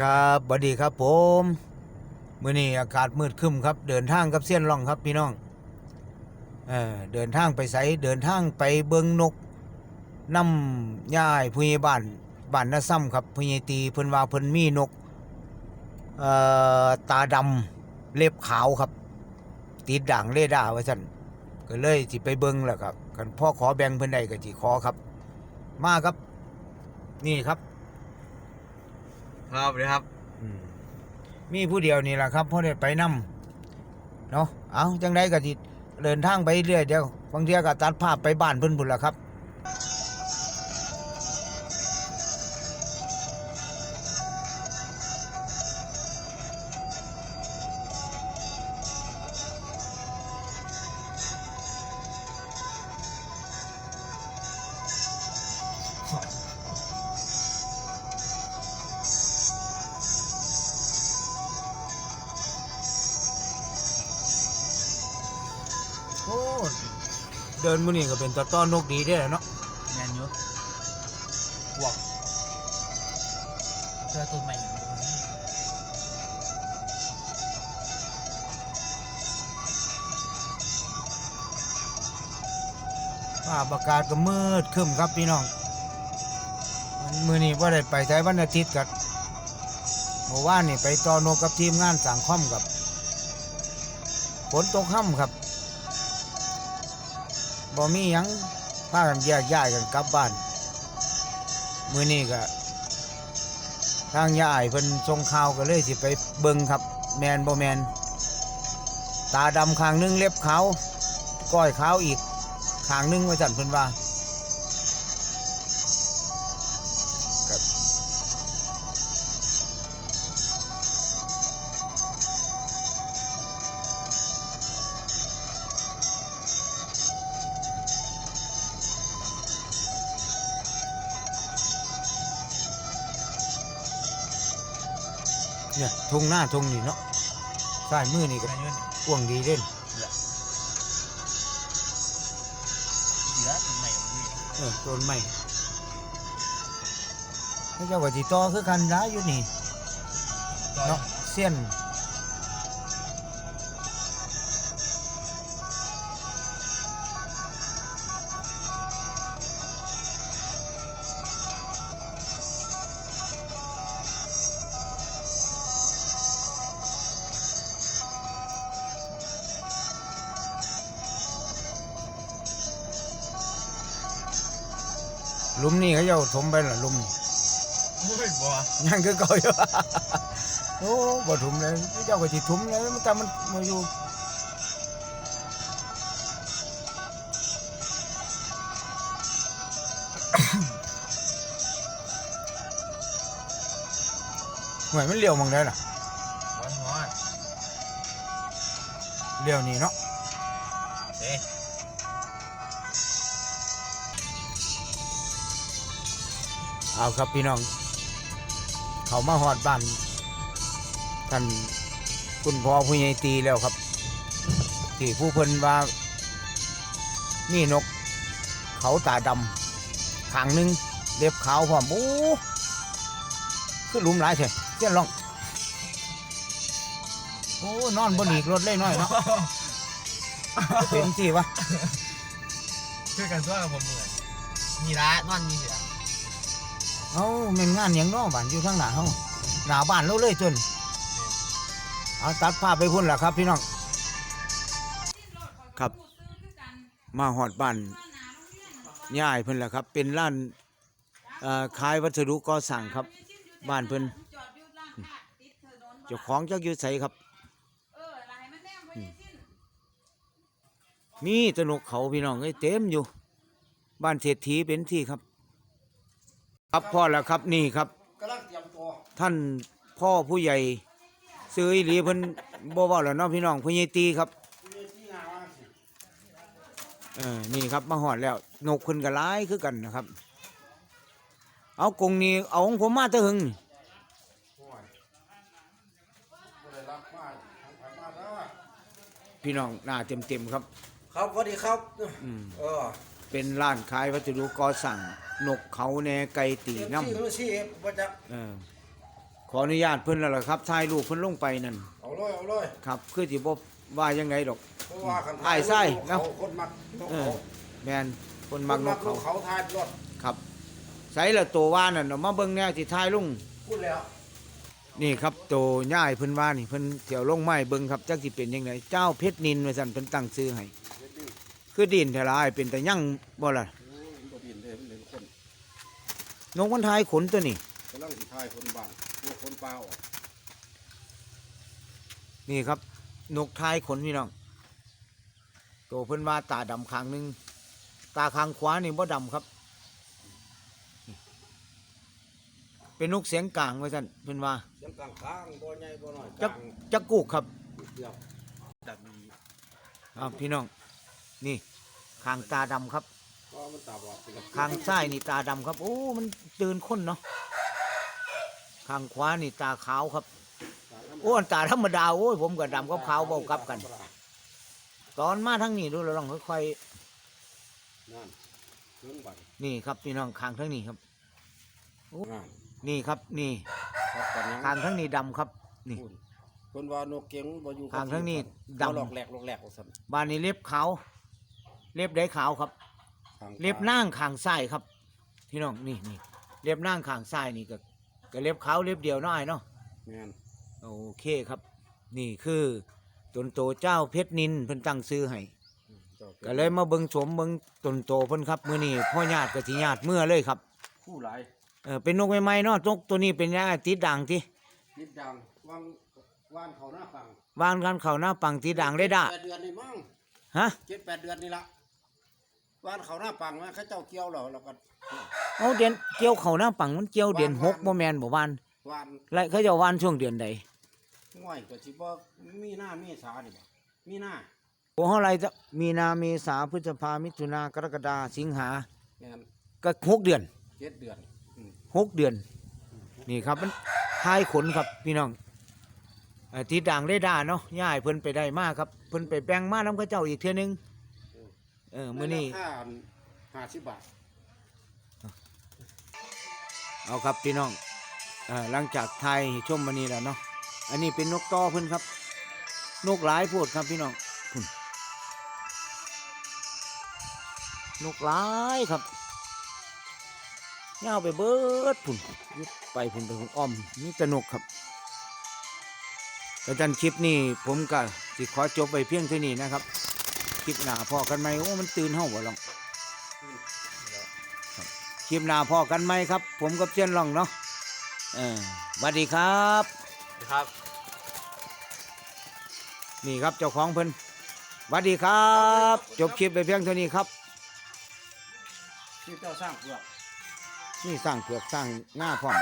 ครับบดีครับผมมื้อนี้อากาศมืดครึ้มครับ เดินทางกับเสี้ยนร่องครับพี่น้องเออเดินทางไปไสเดินทางไปเบิงนกนำย่ายผู้ใหญ่บ้านบ้านนาซ้ำครับผู้ใหญ่ตีเพิ่นว่าเพิ่นมีนกเอ่อตาดำเล็บขาวครับ ติดด่างเรดาร์ว่าซั่นก็เลยสิไปเบิงแหละครับกันพ่อขอแบ่งเพิ่นได้ก็สิขอครับ มาครับ นี่ครับ ครับเลยครับ อืมมีผู้เดียวนี่แหละครับเพราะได้ไปนำเนาะเอาจังไดก็สิเดินทางไปเรื่อยเดี๋ยวบางเทีก็ตัดภาพไปบ้านเพิ่นพุ่นล่ะครับ โอ้เดินมื้อนี้ก็เป็นตะต้อนนกดีเด้อเนาะแมนยูบวกเจอตัวใหม่ฟ้าอากาศก็มืดครึ้มครับพี่น้อง มื้อนี้บ่ได้ไปใช้วันอาทิตย์กับเมื่อวานนี่ไปต่อนกกับทีมงานสังคอมกับฝนตกค่ำครับ บ่มีหยังพากันแยกย้ายกันกลับบ้าน มื้อนี้ก็ทางยายเพิ่นส่งข่าวก็เลยสิไปเบิ่งครับ แมนบ่แมน ตาดำข้างนึงเล็บขาวก้อยขาวอีกข้างนึงว่าซั่นเพิ่นว่า เนี่ยทงหน้าทงนี่เนาะสายมือนี่ก็แมนยูนี่กวางดีเล่นเหลือต้นใหม่นี่เออต้นไม้เขาจ้าก็ติต่อคือกันร้ายอยู่นี่เนาะเสี้ยน ลุมนี่เขาเจ้าถมไปละหลุมนี่ไม่บัวยังคือเก่าอยู่ โอ้บ่ถุมเลยเขาเจ้าก็สิถุมเลยมันแต่มันมาอยู่หวยมันเลี้ยวมองได้ล่ะหัวหัวเลี้ยวนี่เนาะเอ๊ะ เอาครับพี่น้อง เขามาหอดบ้านท่านคุณพ่อผู้ใหญ่ตีแล้วครับ ที่ผู้เพิ่นว่านี่นก เขาตาดำขางหนึงเล็บขาวพร้อมโอ้คือหลุมหลายเถอะเจ้าลองโอ้นอนบนอีกรถเลยน้อยเนาะเป็นที่วะช่วยกันช่วยกับผมเหมือนนี่ละนอนนี่เสีย เอ้าแม่นงานหยังเนาะบ้านอยู่ทางหน้าเฮาหน้าบ้านเราเลยจนเอาตัดภาพไปพุ่นล่ะครับ พี่น้องครับ มาหอดบ้านย่ายเพิ่นล่ะครับ เป็นร้านเอ่อขายวัสดุก่อสร้างครับ บ้านเพิ่นเจ้าของจักอยู่ไสครับ มีแตนกเขาพี่น้องเอ้ยเต็มอยู่ บ้านเศรษฐีเป็นที่ครับ ครับพ่อแล้วครับนี่ครับ กำลังเตรียมตัวท่านพ่อผู้ใหญ่ซื้ออีหลีเพิ่นบ่เว้าแล้วเนาะพี่น้องผู้ใหญ่ตีครับมีที่งานว่าสิเออนี่ครับมาหอดแล้วนกเพิ่นก็หลายคือกันนะครับ เอากรงนี้เอาของผมมาแตะหึงนี่โอ้ยบ่ได้รับมาของไผมาแล้วอะพี่น้องหน้าเต็มๆครับ ครับสวัสดีครับ อืม เออ เป็นร้านขายวัสดุก่อสร้างนกเขาแหนไก่ตีน้ที่รู้สิว่าจะำเออขออนุญาตเพิ่นแล้วล่ะครับถ่ายรูปเพิ่นลงไปนั่นเอาเลยเอาเลยครับคือสิบ่ว่ายังไงดอก เพราะว่าคันอ้ายไส้เนาะเขาคนมักนกเอเขาอแม่นคนมักนกเขาเขาทายรถครับใส่ละตัวว่านั่นเอามาเบิ่งแนวสิถ่ายลง พูดแล้วนี่ครับตัวย่ายเพิ่นว่านี่เพิ่นเที่ยวลงไม้เบิ่งครับจักสิเป็นยังไงเจ้าเพชรนินว่าซั่นเพิ่นตั้งชื่อให้เฮ็ดดิ คือดินแท้ละอ้ายเป็นแต่ยั่งบ่ล่ะโอ้ยมันบ่บินเลยมันเหลือคนนกมันทายขนตัวนี้กำลังสิทายคนบ้านพวกคนป่าออกนี่ครับ นกทายขนพี่น้องตัวเพิ่นว่าตาดำข้างหนึง ตาข้างขวานี่บ่ดำครับ เป็นนกเสียงกลางว่าซั่นเพิ่นว่า เสียงกลางกลางบ่ใหญ่บ่น้อยกจัลากงจักกุกครับเดียวดับมีครับพี่น้อง นี่ข้างตาดำครับก็มันตาบอดไปแล้วข้างซ้ายนี่ตาดำครับ โอ้ มันตื่นคนเนาะข้างขวานี่ตาขาวครับ โอ้อันตาธรรมดาโอ้ยผมกับดำกับขาวเบากลับกัน ตอนมาทั้งนี้ดูเราลองค่อยนั่นเครื่องบัตรๆนี่ครับพี่น้องข้างทั้งนี้ครับ นั่นนี่ครับนี่ครับตอนนี้ข้างทั้งนี้ดำครับ นี่ พูดคนว่านกเก่งบ่อยู่ข้างทั้งนี้ดำดำหลอกแหลกหลอกแหลกว่าซั่นบ้านนี้เล็บขาว เล็บได้ขาวครับข้างเล็บนั่งข้างซ้ายครับพี่น้องนี่นี่เล็บนั่งข้างซ้ายนี่ก็ก็เล็บขาวเล็บเดียวน้อยเนาะแม่นโอเคครับ นี่คือตนโตเจ้าเพชรนินเพิ่นตั้งซื้อให้จ้าก็เลยมาเบิ่งสมเบิ่งตนโตเพิ่นครับมื้อนี้พ่อญาติก็สิญาติเมื่อเลยครับคู่หลายเออเป็นนกใหม่ๆเนาะนกตัวนี้เป็นยังไงติดด่างที่นิดดังวางวานเขาหน้าฟังวานกันเข้าหน้าปังติดด่างได้ด่าแปดเดือนนี่มั้งฮะเจ็ดแปดเดือนนี่ละ วานเขาหน้าปังมาเขาเจ้าเกี่ยวแล้วแล้วก็เอาเดือนเกี่ยวเข้าหน้าปังมันเกี่ยวเดือนหกบ่แม่นบ่วานวานแล้วเขาจะวานช่วงเดือนใดง่อยก็สิบ่มีหน้ามีสานี่บ่มีหน้าโอ้เฮาไรจะมีนาเมษาพฤษภามิถุนากรกฎาสิงหาแม่นก็หกเดือนเจ็ดเดือนอืมหกเดือน นี่ครับมันทายขนครับพี่น้องเอ่อติดด่างได้ด่าเนาะย่ายเพิ่นไปได้มากครับเพิ่นไปแบ่งมานํเขาเจ้าอีกเทื่อนึง เออมื้อนี้ในราคาห้าสิบบาท เอาครับพี่น้องเออหลังจากไทยชมมานี้แล้วเนาะ อันนี้เป็นนกต่อเพิ่นครับ นกหลายโพดครับพี่น้องพุ่นนกหลายครับย่าวไปเบิดพุ่นยุดไปพุ่นไปพุ่นอ้อมนี่แต่นกครับแต่จันคลิปนี้ผมก็สิขอจบไปเพียงเท่านี้นะครับ คลิปหน้าพอกันไหมโอ้มันตื่นเฮาบ่ลองคลิปหน้าพอกันไหมครับ ผมกับเชียนลองเนาะเออสวัสดีครับครับ นี่ครับเจ้าของเพิ่นสวัสดีครับ จบคลิปไปเพียงเท่านี้ครับที่เจ้าสร้างเปลือกนี่สร้างเผือกสร้างหน้าพร้อม